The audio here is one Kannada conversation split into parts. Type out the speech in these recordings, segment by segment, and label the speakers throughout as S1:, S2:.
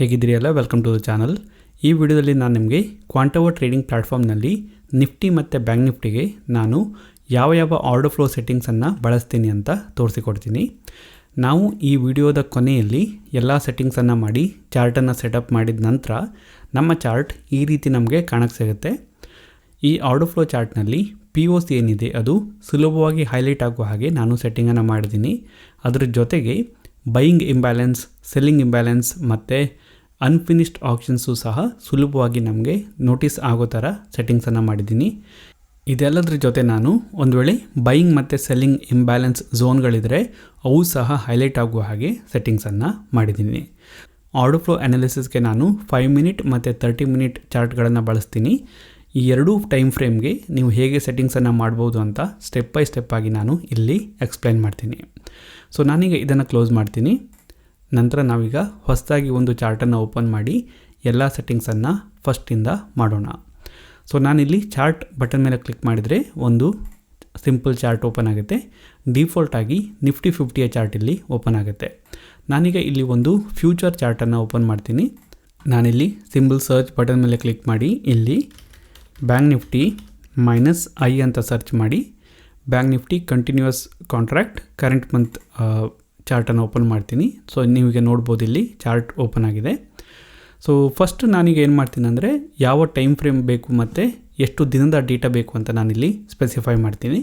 S1: ಹೇಗಿದ್ದೀರಿ ಎಲ್ಲ? ವೆಲ್ಕಮ್ ಟು ದ ಚಾನಲ್ ಈ ವಿಡಿಯೋದಲ್ಲಿ ನಾನು ನಿಮಗೆ ಕ್ವಾಂಟವರ್ ಟ್ರೇಡಿಂಗ್ ಪ್ಲ್ಯಾಟ್ಫಾರ್ಮ್ನಲ್ಲಿ ನಿಫ್ಟಿ ಮತ್ತು ಬ್ಯಾಂಕ್ ನಿಫ್ಟಿಗೆ ನಾನು ಯಾವ ಯಾವ ಆರ್ಡರ್ ಫ್ಲೋ ಸೆಟ್ಟಿಂಗ್ಸನ್ನು ಬಳಸ್ತೀನಿ ಅಂತ ತೋರಿಸಿಕೊಡ್ತೀನಿ. ನಾವು ಈ ವಿಡಿಯೋದ ಕೊನೆಯಲ್ಲಿ ಎಲ್ಲ ಸೆಟ್ಟಿಂಗ್ಸನ್ನು ಮಾಡಿ ಚಾರ್ಟನ್ನು ಸೆಟಪ್ ಮಾಡಿದ ನಂತರ ನಮ್ಮ ಚಾರ್ಟ್ ಈ ರೀತಿ ನಮಗೆ ಕಾಣಕ್ಕೆ ಸಿಗುತ್ತೆ ಈ ಆರ್ಡರ್ ಫ್ಲೋ ಚಾರ್ಟ್ನಲ್ಲಿ ಪಿ ಓ ಸಿ ಏನಿದೆ ಅದು ಸುಲಭವಾಗಿ ಹೈಲೈಟ್ ಆಗುವ ಹಾಗೆ ನಾನು ಸೆಟ್ಟಿಂಗನ್ನು ಮಾಡಿದ್ದೀನಿ. ಅದರ ಜೊತೆಗೆ ಬೈಯಿಂಗ್ ಇಂಬ್ಯಾಲೆನ್ಸ್ ಸೆಲ್ಲಿಂಗ್ ಇಂಬ್ಯಾಲೆನ್ಸ್ ಮತ್ತು ಅನ್ಫಿನಿಶ್ಡ್ ಆಪ್ಷನ್ಸು ಸಹ ಸುಲಭವಾಗಿ ನಮಗೆ ನೋಟಿಸ್ ಆಗೋ ಥರ ಸೆಟ್ಟಿಂಗ್ಸನ್ನು ಮಾಡಿದ್ದೀನಿ. ಇದೆಲ್ಲದ್ರ ಜೊತೆ ನಾನು ಒಂದು ವೇಳೆ ಬೈಯಿಂಗ್ ಮತ್ತು ಸೆಲ್ಲಿಂಗ್ ಇಂಬ್ಯಾಲೆನ್ಸ್ ಝೋನ್ಗಳಿದ್ದರೆ ಅವು ಸಹ ಹೈಲೈಟ್ ಆಗುವ ಹಾಗೆ ಸೆಟ್ಟಿಂಗ್ಸನ್ನು ಮಾಡಿದ್ದೀನಿ. ಆರ್ಡರ್ ಫ್ಲೋ ಅನಾಲಿಸಿಸ್ಗೆ ನಾನು ಫೈವ್ ಮಿನಿಟ್ ಮತ್ತು ತರ್ಟಿ ಮಿನಿಟ್ ಚಾರ್ಟ್ಗಳನ್ನು ಬಳಸ್ತೀನಿ. ಈ ಎರಡೂ ಟೈಮ್ ಫ್ರೇಮ್ಗೆ ನೀವು ಹೇಗೆ ಸೆಟ್ಟಿಂಗ್ಸನ್ನು ಮಾಡ್ಬೋದು ಅಂತ ಸ್ಟೆಪ್ ಬೈ ಸ್ಟೆಪ್ ಆಗಿ ನಾನು ಇಲ್ಲಿ ಎಕ್ಸ್ಪ್ಲೈನ್ ಮಾಡ್ತೀನಿ. ಸೊ ನಾನೀಗ ಇದನ್ನು ಕ್ಲೋಸ್ ಮಾಡ್ತೀನಿ. ನಂತರ ನಾವೀಗ ಹೊಸದಾಗಿ ಒಂದು ಚಾರ್ಟನ್ನು ಓಪನ್ ಮಾಡಿ ಎಲ್ಲ ಸೆಟ್ಟಿಂಗ್ಸನ್ನು ಫಸ್ಟಿಂದ ಮಾಡೋಣ. ಸೊ, ನಾನಿಲ್ಲಿ ಚಾರ್ಟ್ ಬಟನ್ ಮೇಲೆ ಕ್ಲಿಕ್ ಮಾಡಿದರೆ ಒಂದು ಸಿಂಪಲ್ ಚಾರ್ಟ್ ಓಪನ್ ಆಗುತ್ತೆ. ಡಿಫಾಲ್ಟಾಗಿ ನಿಫ್ಟಿ ಫಿಫ್ಟಿಯ ಚಾರ್ಟ್ ಇಲ್ಲಿ ಓಪನ್ ಆಗುತ್ತೆ. ನಾನೀಗ ಇಲ್ಲಿ ಒಂದು ಫ್ಯೂಚರ್ ಚಾರ್ಟನ್ನು ಓಪನ್ ಮಾಡ್ತೀನಿ. ನಾನಿಲ್ಲಿ ಸಿಂಬಲ್ ಸರ್ಚ್ ಬಟನ್ ಮೇಲೆ ಕ್ಲಿಕ್ ಮಾಡಿ ಇಲ್ಲಿ ಬ್ಯಾಂಕ್ ನಿಫ್ಟಿ ಮೈನಸ್ ಐ ಅಂತ ಸರ್ಚ್ ಮಾಡಿ. Bank Nifty continuous contract, current month ಚಾರ್ಟನ್ನು open ಮಾಡ್ತೀನಿ. ಸೊ ನೀವೀಗ ನೋಡ್ಬೋದು ಇಲ್ಲಿ ಚಾರ್ಟ್ ಓಪನ್ ಆಗಿದೆ. ಸೊ ಫಸ್ಟ್ ನಾನೀಗ ಏನು ಮಾಡ್ತೀನಿ ಅಂದರೆ ಯಾವ ಟೈಮ್ ಫ್ರೇಮ್ ಬೇಕು ಮತ್ತು ಎಷ್ಟು ದಿನದ ಡೇಟಾ ಬೇಕು ಅಂತ ನಾನಿಲ್ಲಿ ಸ್ಪೆಸಿಫೈ ಮಾಡ್ತೀನಿ.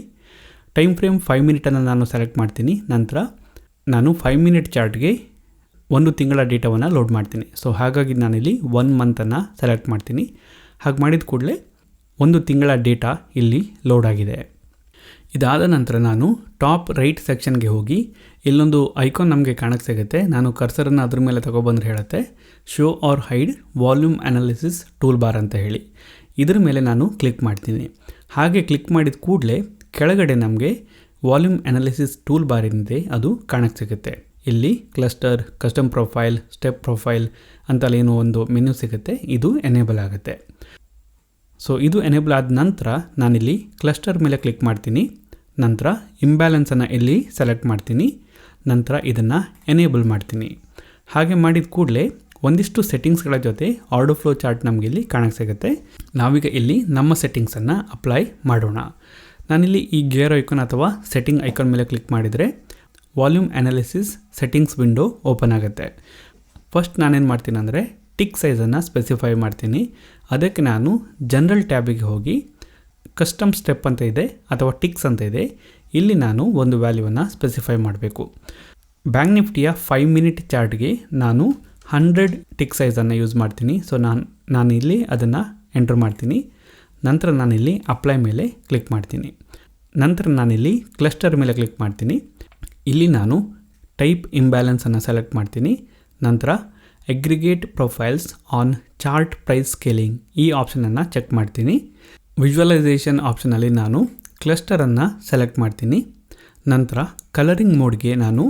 S1: ಟೈಮ್ ಫ್ರೇಮ್ ಫೈವ್ ಮಿನಿಟನ್ನು ನಾನು ಸೆಲೆಕ್ಟ್ ಮಾಡ್ತೀನಿ. ನಂತರ ನಾನು ಫೈವ್ ಮಿನಿಟ್ ಚಾರ್ಟ್ಗೆ ಒಂದು ತಿಂಗಳ ಡೇಟಾವನ್ನು ಲೋಡ್ ಮಾಡ್ತೀನಿ. ಸೊ ಹಾಗಾಗಿ ನಾನಿಲ್ಲಿ ಒನ್ ಮಂತನ್ನು ಸೆಲೆಕ್ಟ್ ಮಾಡ್ತೀನಿ. ಹಾಗೆ ಮಾಡಿದ ಕೂಡಲೇ ಒಂದು ತಿಂಗಳ ಡೇಟಾ ಇಲ್ಲಿ ಲೋಡ್ ಆಗಿದೆ. ಇದಾದ ನಂತರ ನಾನು ಟಾಪ್ ರೈಟ್ ಸೆಕ್ಷನ್ಗೆ ಹೋಗಿ, ಇಲ್ಲೊಂದು ಐಕಾನ್ ನಮಗೆ ಕಾಣಕ್ಕೆ ಸಿಗುತ್ತೆ. ನಾನು ಕರ್ಸರನ್ನು ಅದ್ರ ಮೇಲೆ ತಗೊಬಂದ್ರೆ ಹೇಳುತ್ತೆ show or hide volume analysis tool bar ಅಂತ ಹೇಳಿ. ಇದ್ರ ಮೇಲೆ ನಾನು ಕ್ಲಿಕ್ ಮಾಡ್ತೀನಿ. ಹಾಗೆ ಕ್ಲಿಕ್ ಮಾಡಿದ ಕೂಡಲೇ ಕೆಳಗಡೆ ನಮಗೆ ವಾಲ್ಯೂಮ್ ಅನಾಲಿಸಿಸ್ ಟೂಲ್ ಬಾರ್ ಏನಿದೆ ಅದು ಕಾಣಕ್ಕೆ ಸಿಗುತ್ತೆ. ಇಲ್ಲಿ cluster custom profile step profile ಅಂತಲೇನೋ ಒಂದು ಮೆನ್ಯೂ ಸಿಗುತ್ತೆ. ಇದು ಎನೇಬಲ್ ಆಗುತ್ತೆ. ಸೊ ಇದು ಎನೇಬಲ್ ಆದ ನಂತರ ನಾನಿಲ್ಲಿ ಕ್ಲಸ್ಟರ್ ಮೇಲೆ ಕ್ಲಿಕ್ ಮಾಡ್ತೀನಿ. ನಂತರ ಇಂಬ್ಯಾಲೆನ್ಸನ್ನು ಇಲ್ಲಿ ಸೆಲೆಕ್ಟ್ ಮಾಡ್ತೀನಿ. ನಂತರ ಇದನ್ನು ಎನೇಬಲ್ ಮಾಡ್ತೀನಿ. ಹಾಗೆ ಮಾಡಿದ ಕೂಡಲೇ ಒಂದಿಷ್ಟು ಸೆಟ್ಟಿಂಗ್ಸ್ಗಳ ಜೊತೆ ಆರ್ಡರ್ ಫ್ಲೋ ಚಾರ್ಟ್ ನಮಗೆ ಇಲ್ಲಿ ಕಾಣಕ್ಕೆ ಸಿಗುತ್ತೆ. ನಾವೀಗ ಇಲ್ಲಿ ನಮ್ಮ ಸೆಟ್ಟಿಂಗ್ಸನ್ನು ಅಪ್ಲೈ ಮಾಡೋಣ. ನಾನಿಲ್ಲಿ ಈ ಗೇರ್ ಐಕಾನ್ ಅಥವಾ ಸೆಟ್ಟಿಂಗ್ ಐಕಾನ್ ಮೇಲೆ ಕ್ಲಿಕ್ ಮಾಡಿದರೆ volume analysis settings window open ಆಗುತ್ತೆ. ಫಸ್ಟ್ ನಾನೇನು ಮಾಡ್ತೀನಿ ಅಂದರೆ ಟಿಕ್ ಸೈಜನ್ನು ಸ್ಪೆಸಿಫೈ ಮಾಡ್ತೀನಿ. ಅದಕ್ಕೆ ನಾನು ಜನರಲ್ ಟ್ಯಾಬಿಗೆ ಹೋಗಿ ಕಸ್ಟಮ್ ಸ್ಟೆಪ್ ಅಂತ ಇದೆ ಅಥವಾ ಟಿಕ್ಸ್ ಅಂತ ಇದೆ, ಇಲ್ಲಿ ನಾನು ಒಂದು ವ್ಯಾಲ್ಯೂವನ್ನು ಸ್ಪೆಸಿಫೈ ಮಾಡಬೇಕು. ಬ್ಯಾಂಕ್ ನಿಫ್ಟಿಯ ಫೈವ್ ಮಿನಿಟ್ ಚಾರ್ಟ್ಗೆ ನಾನು ಹಂಡ್ರೆಡ್ ಟಿಕ್ ಸೈಜನ್ನು ಯೂಸ್ ಮಾಡ್ತೀನಿ. ಸೊ, ನಾನು ನಾನು ಇಲ್ಲಿ ಅದನ್ನು ಎಂಟ್ರ್ ಮಾಡ್ತೀನಿ. ನಂತರ ನಾನಿಲ್ಲಿ ಅಪ್ಲೈ ಮೇಲೆ ಕ್ಲಿಕ್ ಮಾಡ್ತೀನಿ. ನಂತರ ನಾನಿಲ್ಲಿ ಕ್ಲಸ್ಟರ್ ಮೇಲೆ ಕ್ಲಿಕ್ ಮಾಡ್ತೀನಿ. ಇಲ್ಲಿ ನಾನು ಟೈಪ್ ಇಂಬ್ಯಾಲೆನ್ಸನ್ನು ಸೆಲೆಕ್ಟ್ ಮಾಡ್ತೀನಿ. ನಂತರ aggregate profiles on chart price scaling ಈ ಆಪ್ಷನನ್ನು ಚೆಕ್ ಮಾಡ್ತೀನಿ. ವಿಜುವಲೈಸೇಷನ್ ಆಪ್ಷನಲ್ಲಿ ನಾನು ಕ್ಲಸ್ಟರನ್ನು ಸೆಲೆಕ್ಟ್ ಮಾಡ್ತೀನಿ. ನಂತರ ಕಲರಿಂಗ್ ಮೋಡ್ಗೆ ನಾನು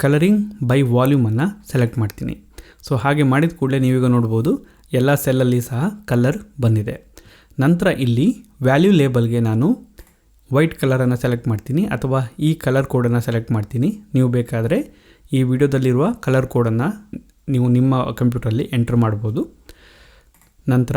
S1: ಕಲರಿಂಗ್ ಬೈ ವಾಲ್ಯೂಮನ್ನು ಸೆಲೆಕ್ಟ್ ಮಾಡ್ತೀನಿ. ಸೊ ಹಾಗೆ ಮಾಡಿದ ಕೂಡಲೇ ನೀವೀಗ ನೋಡ್ಬೋದು, ಎಲ್ಲ ಸೆಲ್ಲಲ್ಲಿ ಸಹ ಕಲರ್ ಬಂದಿದೆ. ನಂತರ ಇಲ್ಲಿ ವ್ಯಾಲ್ಯೂ ಲೇಬಲ್ಗೆ ನಾನು ವೈಟ್ ಕಲರನ್ನು ಸೆಲೆಕ್ಟ್ ಮಾಡ್ತೀನಿ ಅಥವಾ ಈ ಕಲರ್ ಕೋಡನ್ನು ಸೆಲೆಕ್ಟ್ ಮಾಡ್ತೀನಿ. ನೀವು ಬೇಕಾದರೆ ಈ ವಿಡಿಯೋದಲ್ಲಿರುವ ಕಲರ್ ಕೋಡನ್ನು ನೀವು ನಿಮ್ಮ ಕಂಪ್ಯೂಟರಲ್ಲಿ ಎಂಟ್ರ್ ಮಾಡ್ಬೋದು. ನಂತರ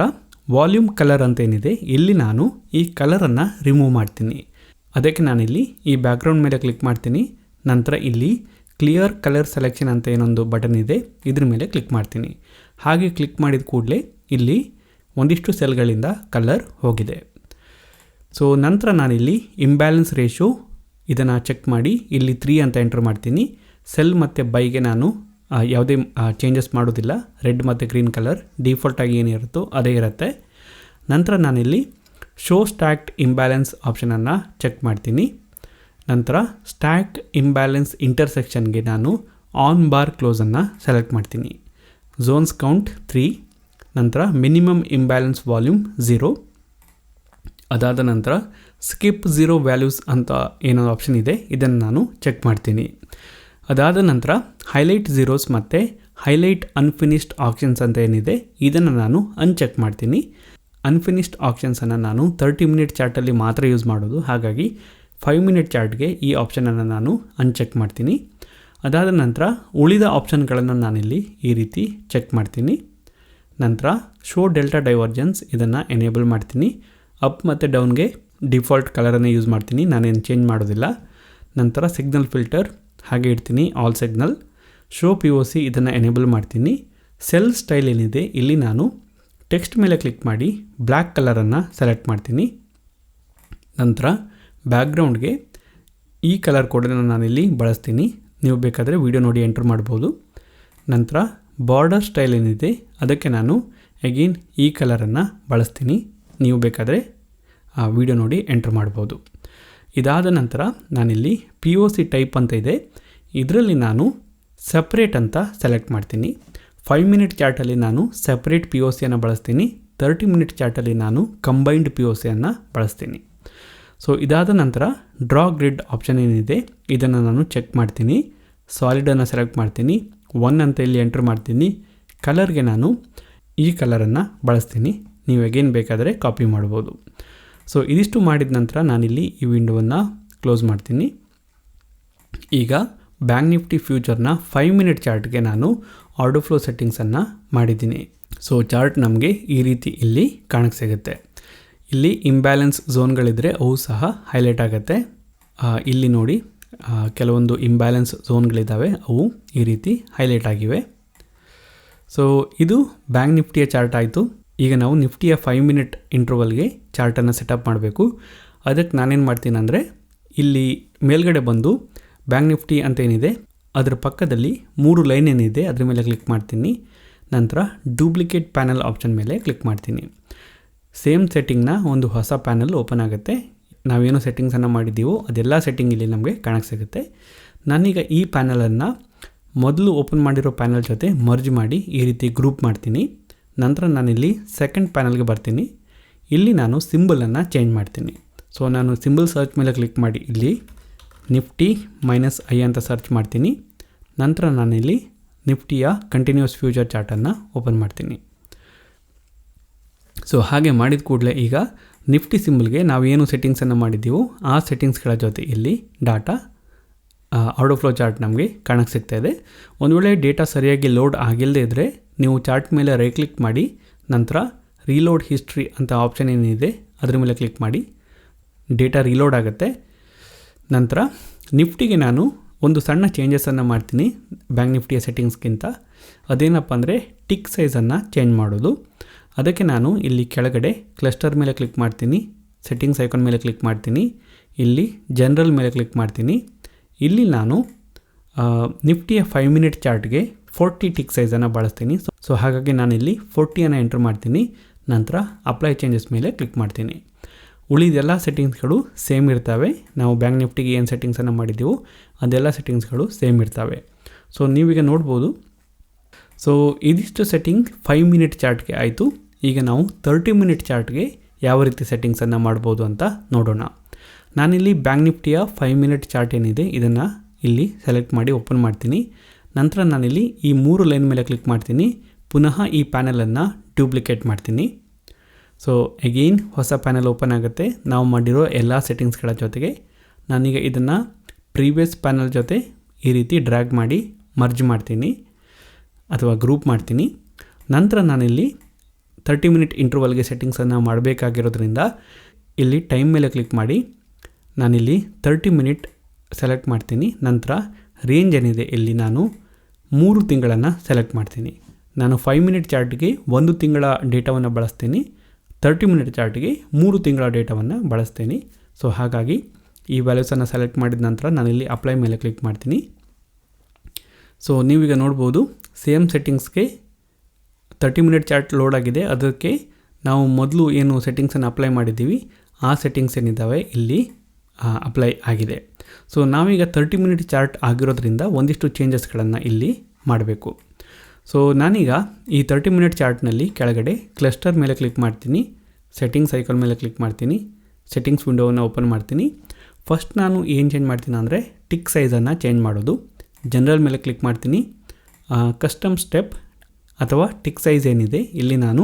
S1: ವಾಲ್ಯೂಮ್ ಕಲರ್ ಅಂತ ಏನಿದೆ, ಇಲ್ಲಿ ನಾನು ಈ ಕಲರನ್ನು ರಿಮೂವ್ ಮಾಡ್ತೀನಿ. ಅದಕ್ಕೆ ನಾನಿಲ್ಲಿ ಈ ಬ್ಯಾಕ್ಗ್ರೌಂಡ್ ಮೇಲೆ ಕ್ಲಿಕ್ ಮಾಡ್ತೀನಿ. ನಂತರ ಇಲ್ಲಿ ಕ್ಲಿಯರ್ ಕಲರ್ ಸೆಲೆಕ್ಷನ್ ಅಂತ ಏನೊಂದು ಬಟನ್ ಇದೆ, ಇದ್ರ ಮೇಲೆ ಕ್ಲಿಕ್ ಮಾಡ್ತೀನಿ. ಹಾಗೆ ಕ್ಲಿಕ್ ಮಾಡಿದ ಕೂಡಲೇ ಇಲ್ಲಿ ಒಂದಿಷ್ಟು ಸೆಲ್ಗಳಿಂದ ಕಲರ್ ಹೋಗಿದೆ. ಸೊ, ನಂತರ ನಾನಿಲ್ಲಿ ಇಂಬ್ಯಾಲೆನ್ಸ್ ರೇಷೋ ಇದನ್ನು ಚೆಕ್ ಮಾಡಿ ಇಲ್ಲಿ ತ್ರೀ ಅಂತ ಎಂಟ್ರ್ ಮಾಡ್ತೀನಿ. ಸೆಲ್ ಮತ್ತು ಬೈಗೆ ನಾನು ಯಾವುದೇ ಚೇಂಜಸ್ ಮಾಡೋದಿಲ್ಲ ರೆಡ್ ಮತ್ತು ಗ್ರೀನ್ ಕಲರ್ ಡಿಫಾಲ್ಟಾಗಿ ಏನಿರುತ್ತೋ ಅದೇ ಇರುತ್ತೆ. ನಂತರ ನಾನಿಲ್ಲಿ ಶೋ ಸ್ಟ್ಯಾಕ್ಟ್ ಇಂಬ್ಯಾಲೆನ್ಸ್ ಆಪ್ಷನನ್ನು ಚೆಕ್ ಮಾಡ್ತೀನಿ. ನಂತರ ಸ್ಟ್ಯಾಕ್ ಇಂಬ್ಯಾಲೆನ್ಸ್ ಇಂಟರ್ಸೆಕ್ಷನ್ಗೆ ನಾನು ಆನ್ ಬಾರ್ ಕ್ಲೋಸನ್ನು ಸೆಲೆಕ್ಟ್ ಮಾಡ್ತೀನಿ. ಝೋನ್ಸ್ ಕೌಂಟ್ ತ್ರೀ ನಂತರ ಮಿನಿಮಮ್ ಇಂಬ್ಯಾಲೆನ್ಸ್ ವಾಲ್ಯೂಮ್ ಝೀರೋ ಅದಾದ ನಂತರ ಸ್ಕಿಪ್ ಝೀರೋ ವ್ಯಾಲ್ಯೂಸ್ ಅಂತ ಏನೋ ಆಪ್ಷನ್ ಇದೆ. ಇದನ್ನು ನಾನು ಚೆಕ್ ಮಾಡ್ತೀನಿ. ಅದಾದ ನಂತರ ಹೈಲೈಟ್ ಝೀರೋಸ್ ಮತ್ತು ಹೈಲೈಟ್ ಅನ್ಫಿನಿಶ್ಡ್ ಆಪ್ಷನ್ಸ್ ಅಂತ ಏನಿದೆ, ಇದನ್ನು ನಾನು ಅನ್ಚೆಕ್ ಮಾಡ್ತೀನಿ. ಅನ್ಫಿನಿಶ್ಡ್ ಆಪ್ಷನ್ಸನ್ನು ನಾನು ತರ್ಟಿ ಮಿನಿಟ್ ಚಾರ್ಟಲ್ಲಿ ಮಾತ್ರ ಯೂಸ್ ಮಾಡೋದು. ಹಾಗಾಗಿ ಫೈವ್ ಮಿನಿಟ್ ಚಾರ್ಟ್ಗೆ ಈ ಆಪ್ಷನನ್ನು ನಾನು ಅನ್ಚೆಕ್ ಮಾಡ್ತೀನಿ. ಅದಾದ ನಂತರ ಉಳಿದ ಆಪ್ಷನ್ಗಳನ್ನು ನಾನಿಲ್ಲಿ ಈ ರೀತಿ ಚೆಕ್ ಮಾಡ್ತೀನಿ. ನಂತರ ಶೋ ಡೆಲ್ಟಾ ಡೈವರ್ಜೆನ್ಸ್ ಇದನ್ನು ಎನೇಬಲ್ ಮಾಡ್ತೀನಿ. ಅಪ್ ಮತ್ತು ಡೌನ್ಗೆ ಡಿಫಾಲ್ಟ್ ಕಲರನ್ನೇ ಯೂಸ್ ಮಾಡ್ತೀನಿ. ನಾನೇನು ಚೇಂಜ್ ಮಾಡೋದಿಲ್ಲ. ನಂತರ ಸಿಗ್ನಲ್ ಫಿಲ್ಟರ್ ಹಾಗೆ ಇಡ್ತೀನಿ all signal show P O C ಇದನ್ನು ಎನೇಬಲ್ ಮಾಡ್ತೀನಿ. ಸೆಲ್ ಸ್ಟೈಲ್ ಏನಿದೆ, ಇಲ್ಲಿ ನಾನು ಟೆಕ್ಸ್ಟ್ ಮೇಲೆ ಕ್ಲಿಕ್ ಮಾಡಿ ಬ್ಲ್ಯಾಕ್ ಕಲರನ್ನು ಸೆಲೆಕ್ಟ್ ಮಾಡ್ತೀನಿ. ನಂತರ ಬ್ಯಾಕ್ಗ್ರೌಂಡ್ಗೆ ಈ ಕಲರ್ ಕೋಡನ್ನು ನಾನಿಲ್ಲಿ ಬಳಸ್ತೀನಿ. ನೀವು ಬೇಕಾದರೆ ವಿಡಿಯೋ ನೋಡಿ ಎಂಟ್ರ್ ಮಾಡ್ಬೋದು. ನಂತರ ಬಾರ್ಡರ್ ಸ್ಟೈಲ್ ಏನಿದೆ, ಅದಕ್ಕೆ ನಾನು ಅಗೇನ್ ಈ ಕಲರನ್ನು ಬಳಸ್ತೀನಿ. ನೀವು ಬೇಕಾದರೆ ಆ ವಿಡಿಯೋ ನೋಡಿ ಎಂಟ್ರ್ ಮಾಡ್ಬೋದು. ಇದಾದ ನಂತರ ನಾನಿಲ್ಲಿ ಪಿ ಒ ಸಿ ಟೈಪ್ ಅಂತ ಇದೆ. ಇದರಲ್ಲಿ ನಾನು ಸಪ್ರೇಟ್ ಅಂತ ಸೆಲೆಕ್ಟ್ ಮಾಡ್ತೀನಿ. ಫೈವ್ ಮಿನಿಟ್ ಚಾರ್ಟಲ್ಲಿ ನಾನು ಸಪ್ರೇಟ್ ಪಿ ಒ ಸಿಯನ್ನು ಬಳಸ್ತೀನಿ. ತರ್ಟಿ ಮಿನಿಟ್ ಚಾರ್ಟಲ್ಲಿ ನಾನು ಕಂಬೈನ್ಡ್ ಪಿ ಒ ಸಿಯನ್ನು ಬಳಸ್ತೀನಿ. ಸೊ ಇದಾದ ನಂತರ ಡ್ರಾ ಗ್ರಿಡ್ ಆಪ್ಷನ್ ಏನಿದೆ, ಇದನ್ನು ನಾನು ಚೆಕ್ ಮಾಡ್ತೀನಿ. ಸಾಲಿಡನ್ನು ಸೆಲೆಕ್ಟ್ ಮಾಡ್ತೀನಿ. ಒನ್ ಅಂತ ಇಲ್ಲಿ ಎಂಟ್ರ್ ಮಾಡ್ತೀನಿ. ಕಲರ್ಗೆ ನಾನು ಈ ಕಲರನ್ನು ಬಳಸ್ತೀನಿ. ನೀವು ಅಗೇನ್ ಬೇಕಾದರೆ ಕಾಪಿ ಮಾಡ್ಬೋದು. ಸೊ ಇದಿಷ್ಟು ಮಾಡಿದ ನಂತರ ನಾನಿಲ್ಲಿ ಈ ವಿಂಡೋವನ್ನು ಕ್ಲೋಸ್ ಮಾಡ್ತೀನಿ. ಈಗ ಬ್ಯಾಂಕ್ ನಿಫ್ಟಿ ಫ್ಯೂಚರ್ನ ಫೈವ್ ಮಿನಿಟ್ ಚಾರ್ಟ್ಗೆ ನಾನು ಆರ್ಡರ್ ಫ್ಲೋ ಸೆಟ್ಟಿಂಗ್ಸನ್ನು ಮಾಡಿದ್ದೀನಿ. ಸೊ ಚಾರ್ಟ್ ನಮಗೆ ಈ ರೀತಿ ಇಲ್ಲಿ ಕಾಣಕ್ಕೆ ಸಿಗುತ್ತೆ. ಇಲ್ಲಿ ಇಂಬ್ಯಾಲೆನ್ಸ್ ಝೋನ್ಗಳಿದ್ದರೆ ಅವು ಸಹ ಹೈಲೈಟ್ ಆಗುತ್ತೆ. ಇಲ್ಲಿ ನೋಡಿ ಕೆಲವೊಂದು ಇಂಬ್ಯಾಲೆನ್ಸ್ ಝೋನ್ಗಳಿದ್ದಾವೆ ಅವು ಈ ರೀತಿ ಹೈಲೈಟ್ ಆಗಿವೆ. ಸೊ ಇದು ಬ್ಯಾಂಕ್ ನಿಫ್ಟಿಯ ಚಾರ್ಟ್ ಆಯಿತು. ಈಗ ನಾವು ನಿಫ್ಟಿಯ ಫೈವ್ ಮಿನಿಟ್ ಇಂಟ್ರವಲ್ಗೆ ಚಾರ್ಟನ್ನು ಸೆಟಪ್ ಮಾಡಬೇಕು. ಅದಕ್ಕೆ ನಾನೇನು ಮಾಡ್ತೀನಿ ಅಂದರೆ, ಇಲ್ಲಿ ಮೇಲ್ಗಡೆ ಬಂದು ಬ್ಯಾಂಕ್ ನಿಫ್ಟಿ ಅಂತ ಏನಿದೆ, ಅದರ ಪಕ್ಕದಲ್ಲಿ ಮೂರು ಲೈನ್ ಏನಿದೆ, ಅದ್ರ ಮೇಲೆ ಕ್ಲಿಕ್ ಮಾಡ್ತೀನಿ. ನಂತರ ಡೂಪ್ಲಿಕೇಟ್ ಪ್ಯಾನಲ್ ಆಪ್ಷನ್ ಮೇಲೆ ಕ್ಲಿಕ್ ಮಾಡ್ತೀನಿ. ಸೇಮ್ ಸೆಟ್ಟಿಂಗ್ನ ಒಂದು ಹೊಸ ಪ್ಯಾನಲ್ ಓಪನ್ ಆಗುತ್ತೆ. ನಾವೇನು ಸೆಟ್ಟಿಂಗ್ಸನ್ನು ಮಾಡಿದ್ದೀವೋ, ಅದೆಲ್ಲ ಸೆಟ್ಟಿಂಗ್ ಇಲ್ಲಿ ನಮಗೆ ಕಾಣಕ್ಕೆ ಸಿಗುತ್ತೆ. ನಾನೀಗ ಈ ಪ್ಯಾನಲನ್ನು ಮೊದಲು ಓಪನ್ ಮಾಡಿರೋ ಪ್ಯಾನಲ್ ಜೊತೆ ಮರ್ಜ್ ಮಾಡಿ ಈ ರೀತಿ ಗ್ರೂಪ್ ಮಾಡ್ತೀನಿ. ನಂತರ ನಾನಿಲ್ಲಿ ಸೆಕೆಂಡ್ ಪ್ಯಾನಲ್ಗೆ ಬರ್ತೀನಿ. ಇಲ್ಲಿ ನಾನು ಸಿಂಬಲನ್ನು ಚೇಂಜ್ ಮಾಡ್ತೀನಿ. ಸೊ ನಾನು ಸಿಂಬಲ್ ಸರ್ಚ್ ಮೇಲೆ ಕ್ಲಿಕ್ ಮಾಡಿ, ಇಲ್ಲಿ ನಿಫ್ಟಿ ಮೈನಸ್ ಐ ಅಂತ ಸರ್ಚ್ ಮಾಡ್ತೀನಿ. ನಂತರ ನಾನಿಲ್ಲಿ ನಿಫ್ಟಿಯ ಕಂಟಿನ್ಯೂಸ್ ಫ್ಯೂಚರ್ ಚಾರ್ಟನ್ನು ಓಪನ್ ಮಾಡ್ತೀನಿ. ಸೊ ಹಾಗೆ ಮಾಡಿದ ಕೂಡಲೇ ಈಗ ನಿಫ್ಟಿ ಸಿಂಬಲ್ಗೆ ನಾವೇನು ಸೆಟ್ಟಿಂಗ್ಸನ್ನು ಮಾಡಿದ್ದೀವೋ, ಆ ಸೆಟ್ಟಿಂಗ್ಸ್ಗಳ ಜೊತೆ ಇಲ್ಲಿ ಡಾಟಾ ಆರ್ಡೋ ಚಾರ್ಟ್ ನಮಗೆ ಕಾಣಕ್ಕೆ ಸಿಗ್ತಾ ಇದೆ. ಒಂದು ವೇಳೆ ಡೇಟಾ ಸರಿಯಾಗಿ ಲೋಡ್ ಆಗಿಲ್ಲದೇ ಇದ್ದರೆ ನೀವು ಚಾರ್ಟ್ ಮೇಲೆ ರೈಟ್ ಕ್ಲಿಕ್ ಮಾಡಿ, ನಂತರ ರೀಲೋಡ್ ಹಿಸ್ಟ್ರಿ ಅಂತ ಆಪ್ಷನ್ ಏನಿದೆ, ಅದ್ರ ಮೇಲೆ ಕ್ಲಿಕ್ ಮಾಡಿ. ಡೇಟಾ ರೀಲೋಡ್ ಆಗುತ್ತೆ. ನಂತರ ನಿಫ್ಟಿಗೆ ನಾನು ಒಂದು ಸಣ್ಣ ಚೇಂಜಸನ್ನು ಮಾಡ್ತೀನಿ ಬ್ಯಾಂಕ್ ನಿಫ್ಟಿಯ ಸೆಟ್ಟಿಂಗ್ಸ್ಗಿಂತ ಅದೇನಪ್ಪ ಅಂದರೆ ಟಿಕ್ ಸೈಜನ್ನು ಚೇಂಜ್ ಮಾಡೋದು. ಅದಕ್ಕೆ ನಾನು ಇಲ್ಲಿ ಕೆಳಗಡೆ ಕ್ಲಸ್ಟರ್ ಮೇಲೆ ಕ್ಲಿಕ್ ಮಾಡ್ತೀನಿ ಸೆಟ್ಟಿಂಗ್ಸ್ ಐಕಾನ್ ಮೇಲೆ ಕ್ಲಿಕ್ ಮಾಡ್ತೀನಿ, ಇಲ್ಲಿ ಜನರಲ್ ಮೇಲೆ ಕ್ಲಿಕ್ ಮಾಡ್ತೀನಿ. ಇಲ್ಲಿ ನಾನು ನಿಫ್ಟಿಯ ಫೈವ್ ಮಿನಿಟ್ ಚಾರ್ಟ್ಗೆ ಫೋರ್ಟಿ ಟಿಕ್ ಸೈಜನ್ನು ಬಳಸ್ತೀನಿ. ಸೊ ಸೊ ಹಾಗಾಗಿ ನಾನಿಲ್ಲಿ ಫೋರ್ಟಿಯನ್ನು ಎಂಟ್ರ್ ಮಾಡ್ತೀನಿ. ನಂತರ ಅಪ್ಲೈ ಚೇಂಜಸ್ ಮೇಲೆ ಕ್ಲಿಕ್ ಮಾಡ್ತೀನಿ. ಉಳಿದೆಲ್ಲ ಸೆಟ್ಟಿಂಗ್ಸ್ಗಳು ಸೇಮ್ ಇರ್ತವೆ. ನಾವು ಬ್ಯಾಂಕ್ ನಿಫ್ಟಿಗೆ ಏನು ಸೆಟ್ಟಿಂಗ್ಸನ್ನು ಮಾಡಿದ್ದೀವೋ ಅದೆಲ್ಲ ಸೆಟ್ಟಿಂಗ್ಸ್ಗಳು ಸೇಮ್ ಇರ್ತವೆ. ಸೊ ನೀವೀಗ ನೋಡ್ಬೋದು. ಸೊ ಇದಿಷ್ಟು ಸೆಟ್ಟಿಂಗ್ ಫೈವ್ ಮಿನಿಟ್ ಚಾರ್ಟ್ಗೆ ಆಯಿತು. ಈಗ ನಾವು ತರ್ಟಿ ಮಿನಿಟ್ ಚಾರ್ಟ್ಗೆ ಯಾವ ರೀತಿ ಸೆಟ್ಟಿಂಗ್ಸನ್ನು ಮಾಡ್ಬೋದು ಅಂತ ನೋಡೋಣ. ನಾನಿಲ್ಲಿ ಬ್ಯಾಂಕ್ ನಿಫ್ಟಿಯ ಫೈವ್ ಮಿನಿಟ್ ಚಾರ್ಟ್ ಏನಿದೆ, ಇದನ್ನು ಇಲ್ಲಿ ಸೆಲೆಕ್ಟ್ ಮಾಡಿ ಓಪನ್ ಮಾಡ್ತೀನಿ. ನಂತರ ನಾನಿಲ್ಲಿ ಈ ಮೂರು ಲೈನ್ ಮೇಲೆ ಕ್ಲಿಕ್ ಮಾಡ್ತೀನಿ. ಪುನಃ ಈ ಪ್ಯಾನಲನ್ನು ಡ್ಯೂಪ್ಲಿಕೇಟ್ ಮಾಡ್ತೀನಿ. ಸೊ ಅಗೇನ್ ಹೊಸ ಪ್ಯಾನಲ್ ಓಪನ್ ಆಗುತ್ತೆ. ನಾವು ಮಾಡಿರೋ ಎಲ್ಲ ಸೆಟ್ಟಿಂಗ್ಸ್ಗಳ ಜೊತೆಗೆ ನಾನೀಗ ಇದನ್ನು ಪ್ರೀವಿಯಸ್ ಪ್ಯಾನಲ್ ಜೊತೆ ಈ ರೀತಿ ಡ್ರ್ಯಾಗ್ ಮಾಡಿ ಮರ್ಜ್ ಮಾಡ್ತೀನಿ ಅಥವಾ ಗ್ರೂಪ್ ಮಾಡ್ತೀನಿ. ನಂತರ ನಾನಿಲ್ಲಿ ತರ್ಟಿ ಮಿನಿಟ್ ಇಂಟರ್ವಲ್ಗೆ ಸೆಟ್ಟಿಂಗ್ಸನ್ನು ಮಾಡಬೇಕಾಗಿರೋದ್ರಿಂದ ಇಲ್ಲಿ ಟೈಮ್ ಮೇಲೆ ಕ್ಲಿಕ್ ಮಾಡಿ ನಾನಿಲ್ಲಿ ತರ್ಟಿ ಮಿನಿಟ್ ಸೆಲೆಕ್ಟ್ ಮಾಡ್ತೀನಿ. ನಂತರ ರೇಂಜ್ ಏನಿದೆ ಇಲ್ಲಿ ನಾನು ಮೂರು ತಿಂಗಳನ್ನು ಸೆಲೆಕ್ಟ್ ಮಾಡ್ತೀನಿ. ನಾನು ಫೈವ್ ಮಿನಿಟ್ ಚಾರ್ಟ್ಗೆ ಒಂದು ತಿಂಗಳ ಡೇಟಾವನ್ನು ಬಳಸ್ತೀನಿ. ತರ್ಟಿ ಮಿನಿಟ್ ಚಾರ್ಟ್ಗೆ ಮೂರು ತಿಂಗಳ ಡೇಟಾವನ್ನು ಬಳಸ್ತೀನಿ. ಸೊ ಹಾಗಾಗಿ ಈ ವ್ಯಾಲ್ಯೂಸನ್ನು ಸೆಲೆಕ್ಟ್ ಮಾಡಿದ ನಂತರ ನಾನಿಲ್ಲಿ ಅಪ್ಲೈ ಮೇಲೆ ಕ್ಲಿಕ್ ಮಾಡ್ತೀನಿ. ಸೊ ನೀವೀಗ ನೋಡ್ಬೋದು ಸೇಮ್ ಸೆಟ್ಟಿಂಗ್ಸ್ಗೆ ತರ್ಟಿ ಮಿನಿಟ್ ಚಾರ್ಟ್ ಲೋಡ್ ಆಗಿದೆ. ಅದಕ್ಕೆ ನಾವು ಮೊದಲು ಏನು ಸೆಟ್ಟಿಂಗ್ಸನ್ನು ಅಪ್ಲೈ ಮಾಡಿದ್ದೀವಿ, ಆ ಸೆಟ್ಟಿಂಗ್ಸ್ ಏನಿದ್ದಾವೆ, ಇಲ್ಲಿ ಅಪ್ಲೈ ಆಗಿದೆ. ಸೊ ನಾವೀಗ ತರ್ಟಿ ಮಿನಿಟ್ ಚಾರ್ಟ್ ಆಗಿರೋದ್ರಿಂದ ಒಂದಿಷ್ಟು ಚೇಂಜಸ್ಗಳನ್ನು ಇಲ್ಲಿ ಮಾಡಬೇಕು. ಸೊ ನಾನೀಗ ಈ ತರ್ಟಿ ಮಿನಿಟ್ ಚಾರ್ಟ್ನಲ್ಲಿ ಕೆಳಗಡೆ ಕ್ಲಸ್ಟರ್ ಮೇಲೆ ಕ್ಲಿಕ್ ಮಾಡ್ತೀನಿ ಸೆಟ್ಟಿಂಗ್ಸ್ ಸೈಕಲ್ ಮೇಲೆ ಕ್ಲಿಕ್ ಮಾಡ್ತೀನಿ ಸೆಟ್ಟಿಂಗ್ಸ್ ವಿಂಡೋವನ್ನು ಓಪನ್ ಮಾಡ್ತೀನಿ. ಫಸ್ಟ್ ನಾನು ಏನು ಚೇಂಜ್ ಮಾಡ್ತೀನಿ ಅಂದರೆ ಟಿಕ್ ಸೈಜನ್ನು ಚೇಂಜ್ ಮಾಡೋದು. ಜನರಲ್ ಮೇಲೆ ಕ್ಲಿಕ್ ಮಾಡ್ತೀನಿ. ಕಸ್ಟಮ್ ಸ್ಟೆಪ್ ಅಥವಾ ಟಿಕ್ ಸೈಜ್ ಏನಿದೆ, ಇಲ್ಲಿ ನಾನು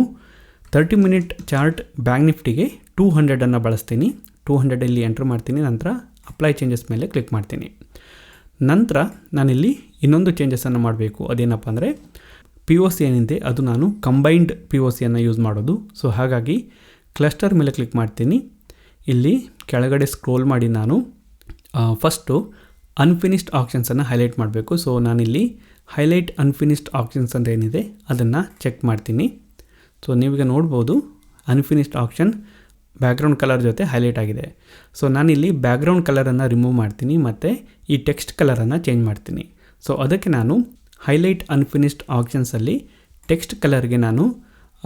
S1: ತರ್ಟಿ ಮಿನಿಟ್ ಚಾರ್ಟ್ ಬ್ಯಾಂಕ್ ನಿಫ್ಟಿಗೆ ಟೂ ಹಂಡ್ರೆಡನ್ನು ಬಳಸ್ತೀನಿ. ಟೂ ಹಂಡ್ರೆಡಲ್ಲಿ ಎಂಟ್ರ್ ಮಾಡ್ತೀನಿ, ನಂತರ ಅಪ್ಲೈ ಚೇಂಜಸ್ ಮೇಲೆ ಕ್ಲಿಕ್ ಮಾಡ್ತೀನಿ. ನಂತರ ನಾನಿಲ್ಲಿ ಇನ್ನೊಂದು ಚೇಂಜಸನ್ನು ಮಾಡಬೇಕು. ಅದೇನಪ್ಪ ಅಂದರೆ ಪಿ ಒ ಸಿ ಏನಿದೆ ಅದು ನಾನು ಕಂಬೈನ್ಡ್ ಪಿ ಒ ಸಿಯನ್ನು ಯೂಸ್ ಮಾಡೋದು. ಸೊ ಹಾಗಾಗಿ ಕ್ಲಸ್ಟರ್ ಮೇಲೆ ಕ್ಲಿಕ್ ಮಾಡ್ತೀನಿ. ಇಲ್ಲಿ ಕೆಳಗಡೆ ಸ್ಕ್ರೋಲ್ ಮಾಡಿ ನಾನು ಫಸ್ಟು ಅನ್ಫಿನಿಶ್ಡ್ ಆಪ್ಷನ್ಸನ್ನು ಹೈಲೈಟ್ ಮಾಡಬೇಕು. ಸೊ ನಾನಿಲ್ಲಿ ಹೈಲೈಟ್ ಅನ್ಫಿನಿಶ್ಡ್ ಆಪ್ಷನ್ಸ್ ಅಂತ ಏನಿದೆ ಅದನ್ನು ಚೆಕ್ ಮಾಡ್ತೀನಿ. ಸೊ ನೀವೀಗ ನೋಡ್ಬೋದು ಅನ್ಫಿನಿಶ್ಡ್ ಆಪ್ಷನ್ ಬ್ಯಾಕ್ಗ್ರೌಂಡ್ ಕಲರ್ ಜೊತೆ ಹೈಲೈಟ್ ಆಗಿದೆ. ಸೊ ನಾನಿಲ್ಲಿ ಬ್ಯಾಕ್ಗ್ರೌಂಡ್ ಕಲರನ್ನು ರಿಮೂವ್ ಮಾಡ್ತೀನಿ ಮತ್ತು ಈ ಟೆಕ್ಸ್ಟ್ ಕಲರನ್ನು ಚೇಂಜ್ ಮಾಡ್ತೀನಿ. ಸೊ ಅದಕ್ಕೆ ನಾನು ಹೈಲೈಟ್ ಅನ್ಫಿನಿಶ್ಡ್ ಆಪ್ಷನ್ಸಲ್ಲಿ ಟೆಕ್ಸ್ಟ್ ಕಲರ್ಗೆ ನಾನು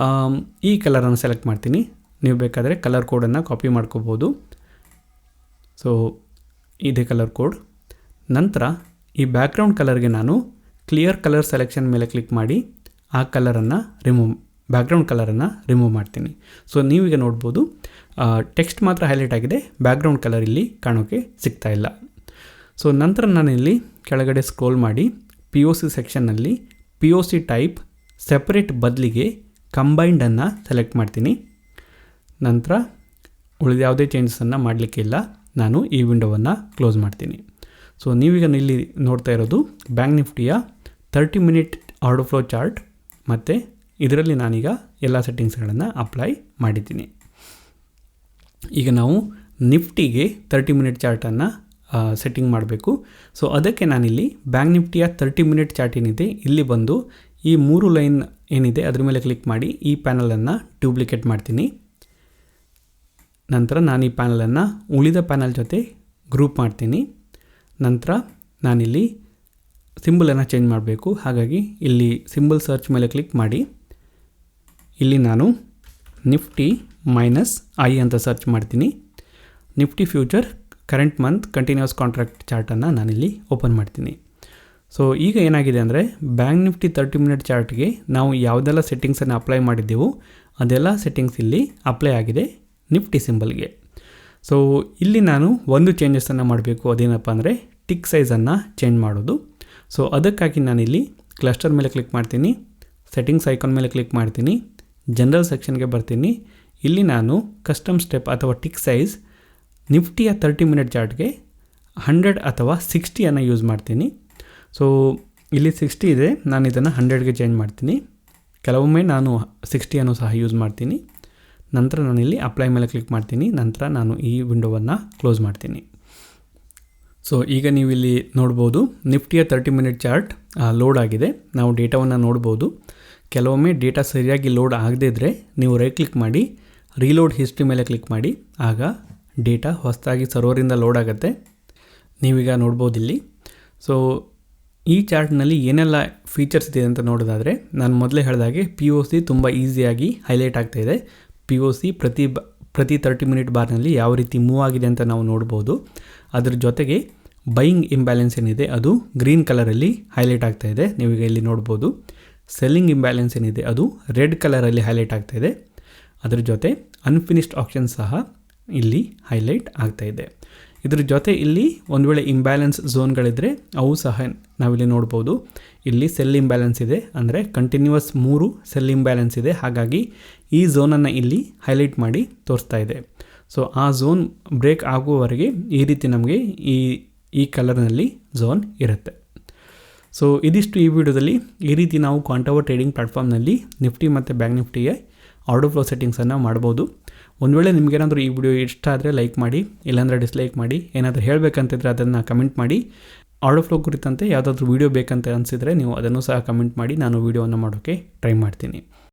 S1: ಆಮ್, ಈ ಕಲರನ್ನು ಸೆಲೆಕ್ಟ್ ಮಾಡ್ತೀನಿ. ನೀವು ಬೇಕಾದರೆ ಕಲರ್ ಕೋಡನ್ನು ಕಾಪಿ ಮಾಡ್ಕೋಬೋದು. ಸೊ ಇದೇ ಕಲರ್ ಕೋಡ್ ನಂತರ ಈ ಬ್ಯಾಕ್ಗ್ರೌಂಡ್ ಕಲರ್ಗೆ ನಾನು ಕ್ಲಿಯರ್ ಕಲರ್ ಸೆಲೆಕ್ಷನ್ ಮೇಲೆ ಕ್ಲಿಕ್ ಮಾಡಿ ಆ ಕಲರನ್ನು ರಿಮೂವ್ ಬ್ಯಾಕ್ಗ್ರೌಂಡ್ ಕಲರನ್ನು ರಿಮೂವ್ ಮಾಡ್ತೀನಿ. ಸೊ ನೀವೀಗ ನೋಡ್ಬೋದು ಟೆಕ್ಸ್ಟ್ ಮಾತ್ರ ಹೈಲೈಟ್ ಆಗಿದೆ. ಬ್ಯಾಕ್ಗ್ರೌಂಡ್ ಕಲರ್ ಇಲ್ಲಿ ಕಾಣೋಕ್ಕೆ ಸಿಗ್ತಾ ಇಲ್ಲ. ಸೊ ನಂತರ ನಾನಿಲ್ಲಿ ಕೆಳಗಡೆ ಸ್ಕ್ರೋಲ್ ಮಾಡಿ. P O C ಸೆಕ್ಷನ್ನಲ್ಲಿ P O C type separate ಬದಲಿಗೆ ಕಂಬೈಂಡನ್ನು ಸೆಲೆಕ್ಟ್ ಮಾಡ್ತೀನಿ. ನಂತರ ಉಳಿದ ಯಾವುದೇ ಚೇಂಜಸನ್ನು ಮಾಡಲಿಕ್ಕಿಲ್ಲ ನಾನು ಈ ವಿಂಡೋವನ್ನು ಕ್ಲೋಸ್ ಮಾಡ್ತೀನಿ. ಸೊ ನೀವೀಗ ಇಲ್ಲಿ ನೋಡ್ತಾ ಇರೋದು bank ನಿಫ್ಟಿಯ thirty minute order flow chart ಮತ್ತು ಇದರಲ್ಲಿ ನಾನೀಗ ಎಲ್ಲ ಸೆಟ್ಟಿಂಗ್ಸ್ಗಳನ್ನು ಅಪ್ಲೈ ಮಾಡಿದ್ದೀನಿ. ಈಗ ನಾವು ನಿಫ್ಟಿಗೆ ತರ್ಟಿ ಮಿನಿಟ್ ಚಾರ್ಟನ್ನು ಸೆಟ್ಟಿಂಗ್ ಮಾಡಬೇಕು. ಸೊ ಅದಕ್ಕೆ ನಾನಿಲ್ಲಿ ಬ್ಯಾಂಕ್ ನಿಫ್ಟಿಯ ತರ್ಟಿ ಮಿನಿಟ್ ಚಾರ್ಟ್ ಏನಿದೆ, ಇಲ್ಲಿ ಬಂದು ಈ ಮೂರು ಲೈನ್ ಏನಿದೆ, ಅದ್ರ ಮೇಲೆ ಕ್ಲಿಕ್ ಮಾಡಿ ಈ ಪ್ಯಾನಲನ್ನು ಡ್ಯೂಪ್ಲಿಕೇಟ್ ಮಾಡ್ತೀನಿ. ನಂತರ ನಾನು ಈ ಪ್ಯಾನಲನ್ನು ಉಳಿದ ಪ್ಯಾನಲ್ ಜೊತೆ ಗ್ರೂಪ್ ಮಾಡ್ತೀನಿ. ನಂತರ ನಾನಿಲ್ಲಿ ಸಿಂಬಲನ್ನು ಚೇಂಜ್ ಮಾಡಬೇಕು. ಹಾಗಾಗಿ ಇಲ್ಲಿ ಸಿಂಬಲ್ ಸರ್ಚ್ ಮೇಲೆ ಕ್ಲಿಕ್ ಮಾಡಿ. ಇಲ್ಲಿ ನಾನು ನಿಫ್ಟಿ ಮೈನಸ್ ಐ ಅಂತ ಸರ್ಚ್ ಮಾಡ್ತೀನಿ. Nifty future current month continuous contract ಚಾರ್ಟನ್ನು ನಾನಿಲ್ಲಿ ಓಪನ್ ಮಾಡ್ತೀನಿ. ಸೊ ಈಗ ಏನಾಗಿದೆ ಅಂದರೆ ಬ್ಯಾಂಕ್ ನಿಫ್ಟಿ ತರ್ಟಿ ಮಿನಿಟ್ ಚಾರ್ಟ್ಗೆ ನಾವು ಯಾವುದೆಲ್ಲ ಸೆಟ್ಟಿಂಗ್ಸನ್ನು ಅಪ್ಲೈ ಮಾಡಿದ್ದೆವು ಅದೆಲ್ಲ ಸೆಟ್ಟಿಂಗ್ಸ್ ಇಲ್ಲಿ ಅಪ್ಲೈ ಆಗಿದೆ ನಿಫ್ಟಿ ಸಿಂಬಲ್ಗೆ ಸೊ ಇಲ್ಲಿ ನಾನು ಒಂದು ಚೇಂಜಸನ್ನು ಮಾಡಬೇಕು. ಅದೇನಪ್ಪ ಅಂದರೆ ಟಿಕ್ ಸೈಜನ್ನು ಚೇಂಜ್ ಮಾಡೋದು. ಸೊ ಅದಕ್ಕಾಗಿ ನಾನಿಲ್ಲಿ ಕ್ಲಸ್ಟರ್ ಮೇಲೆ ಕ್ಲಿಕ್ ಮಾಡ್ತೀನಿ. ಸೆಟ್ಟಿಂಗ್ಸ್ ಐಕಾನ್ ಮೇಲೆ ಕ್ಲಿಕ್ ಮಾಡ್ತೀನಿ. ಜನರಲ್ ಸೆಕ್ಷನ್ಗೆ ಬರ್ತೀನಿ. ಇಲ್ಲಿ ನಾನು ಕಸ್ಟಮ್ ಸ್ಟೆಪ್ ಅಥವಾ ಟಿಕ್ ಸೈಜ್ ನಿಫ್ಟಿಯ ತರ್ಟಿ ಮಿನಿಟ್ ಚಾರ್ಟ್ಗೆ ಹಂಡ್ರೆಡ್ ಅಥವಾ ಸಿಕ್ಸ್ಟಿಯನ್ನು ಯೂಸ್ ಮಾಡ್ತೀನಿ. ಸೊ ಇಲ್ಲಿ ಸಿಕ್ಸ್ಟಿ ಇದೆ. ನಾನು ಇದನ್ನು ಹಂಡ್ರೆಡ್ಗೆ ಚೇಂಜ್ ಮಾಡ್ತೀನಿ. ಕೆಲವೊಮ್ಮೆ ನಾನು ಸಿಕ್ಸ್ಟಿಯನ್ನು ಸಹ ಯೂಸ್ ಮಾಡ್ತೀನಿ. ನಂತರ ನಾನು ಇಲ್ಲಿ ಅಪ್ಲೈ ಮೇಲೆ ಕ್ಲಿಕ್ ಮಾಡ್ತೀನಿ. ನಂತರ ನಾನು ಈ ವಿಂಡೋವನ್ನು ಕ್ಲೋಸ್ ಮಾಡ್ತೀನಿ. ಸೊ ಈಗ ನೀವು ಇಲ್ಲಿ ನೋಡ್ಬೋದು, ನಿಫ್ಟಿಯ ತರ್ಟಿ ಮಿನಿಟ್ ಚಾರ್ಟ್ ಲೋಡ್ ಆಗಿದೆ. ನಾವು ಡೇಟಾವನ್ನು ನೋಡ್ಬೋದು. ಕೆಲವೊಮ್ಮೆ ಡೇಟಾ ಸರಿಯಾಗಿ ಲೋಡ್ ಆಗದೇ ಇದ್ದರೆ ನೀವು ರೈಟ್ ಕ್ಲಿಕ್ ಮಾಡಿ ರೀಲೋಡ್ ಹಿಸ್ಟ್ರಿ ಮೇಲೆ ಕ್ಲಿಕ್ ಮಾಡಿ, ಆಗ ಡೇಟಾ ಹೊಸದಾಗಿ ಸರ್ವರಿಂದ ಲೋಡ್ ಆಗುತ್ತೆ. ನೀವೀಗ ನೋಡ್ಬೋದು ಇಲ್ಲಿ. ಸೊ ಈ ಚಾರ್ಟ್ನಲ್ಲಿ ಏನೆಲ್ಲ ಫೀಚರ್ಸ್ ಇದೆ ಅಂತ ನೋಡೋದಾದರೆ, ನಾನು ಮೊದಲೇ ಹೇಳಿದಾಗೆ ಪಿ ಒ ಸಿ ತುಂಬ ಈಸಿಯಾಗಿ ಹೈಲೈಟ್ ಆಗ್ತಾ ಇದೆ. ಪಿ ಒ ಸಿ ಪ್ರತಿ ಬ, ಪ್ರತಿ ತರ್ಟಿ ಮಿನಿಟ್ ಬಾರ್ನಲ್ಲಿ ಯಾವ ರೀತಿ ಮೂವ್ ಆಗಿದೆ ಅಂತ ನಾವು ನೋಡ್ಬೋದು. ಅದ್ರ ಜೊತೆಗೆ ಬೈಯಿಂಗ್ ಇಂಬ್ಯಾಲೆನ್ಸ್ ಏನಿದೆ, ಅದು ಗ್ರೀನ್ ಕಲರಲ್ಲಿ ಹೈಲೈಟ್ ಆಗ್ತಾ ಇದೆ. ನೀವೀಗ ಇಲ್ಲಿ ನೋಡ್ಬೋದು. ಸೆಲ್ಲಿಂಗ್ ಇಂಬ್ಯಾಲೆನ್ಸ್ ಏನಿದೆ, ಅದು ರೆಡ್ ಕಲರಲ್ಲಿ ಹೈಲೈಟ್ ಆಗ್ತಾ ಇದೆ. ಅದ್ರ ಜೊತೆ ಅನ್ಫಿನಿಶ್ಡ್ ಆಪ್ಷನ್ ಸಹ ಇಲ್ಲಿ ಹೈಲೈಟ್ ಆಗ್ತಾ ಇದೆ. ಇದ್ರ ಜೊತೆ ಇಲ್ಲಿ ಒಂದು ವೇಳೆ ಇಂಬ್ಯಾಲೆನ್ಸ್ ಝೋನ್ಗಳಿದ್ದರೆ ಅವು ಸಹ ನಾವಿಲ್ಲಿ ನೋಡ್ಬೋದು. ಇಲ್ಲಿ ಸೆಲ್ ಇಂಬ್ಯಾಲೆನ್ಸ್ ಇದೆ, ಅಂದರೆ ಕಂಟಿನ್ಯೂಸ್ ಮೂರು ಸೆಲ್ ಇಂಬ್ಯಾಲೆನ್ಸ್ ಇದೆ. ಹಾಗಾಗಿ ಈ ಝೋನನ್ನು ಇಲ್ಲಿ ಹೈಲೈಟ್ ಮಾಡಿ ತೋರಿಸ್ತಾ ಇದೆ. ಸೊ ಆ ಝೋನ್ ಬ್ರೇಕ್ ಆಗುವವರೆಗೆ ಈ ರೀತಿ ನಮಗೆ ಈ ಈ ಕಲರ್ನಲ್ಲಿ ಝೋನ್ ಇರುತ್ತೆ. ಸೊ ಇದಿಷ್ಟು ಈ ವಿಡಿಯೋದಲ್ಲಿ ಈ ರೀತಿ ನಾವು ಕ್ವಾಂಟವರ್ ಟ್ರೇಡಿಂಗ್ ಪ್ಲಾಟ್ಫಾರ್ಮ್ನಲ್ಲಿ ನಿಫ್ಟಿ ಮತ್ತು ಬ್ಯಾಂಕ್ ನಿಫ್ಟಿಗೆ ಆರ್ಡರ್ ಫ್ಲೋ ಸೆಟ್ಟಿಂಗ್ಸನ್ನು ಮಾಡ್ಬೋದು. ಒಂದು ವೇಳೆ ನಿಮಗೇನಾದರೂ ಈ ವಿಡಿಯೋ ಇಷ್ಟ ಆದರೆ ಲೈಕ್ ಮಾಡಿ, ಇಲ್ಲಾಂದರೆ ಡಿಸ್ಲೈಕ್ ಮಾಡಿ, ಏನಾದರೂ ಹೇಳಬೇಕಂತಿದ್ರೆ ಅದನ್ನು ಕಮೆಂಟ್ ಮಾಡಿ. ಆರ್ಡರ್ ಫ್ಲೋ ಕುರಿತಂತೆ ಯಾವುದಾದ್ರೂ ವೀಡಿಯೋ ಬೇಕಂತ ಅನಿಸಿದರೆ ನೀವು ಅದನ್ನು ಸಹ ಕಮೆಂಟ್ ಮಾಡಿ, ನಾನು ವೀಡಿಯೋವನ್ನು ಮಾಡೋಕ್ಕೆ ಟ್ರೈ ಮಾಡ್ತೀನಿ.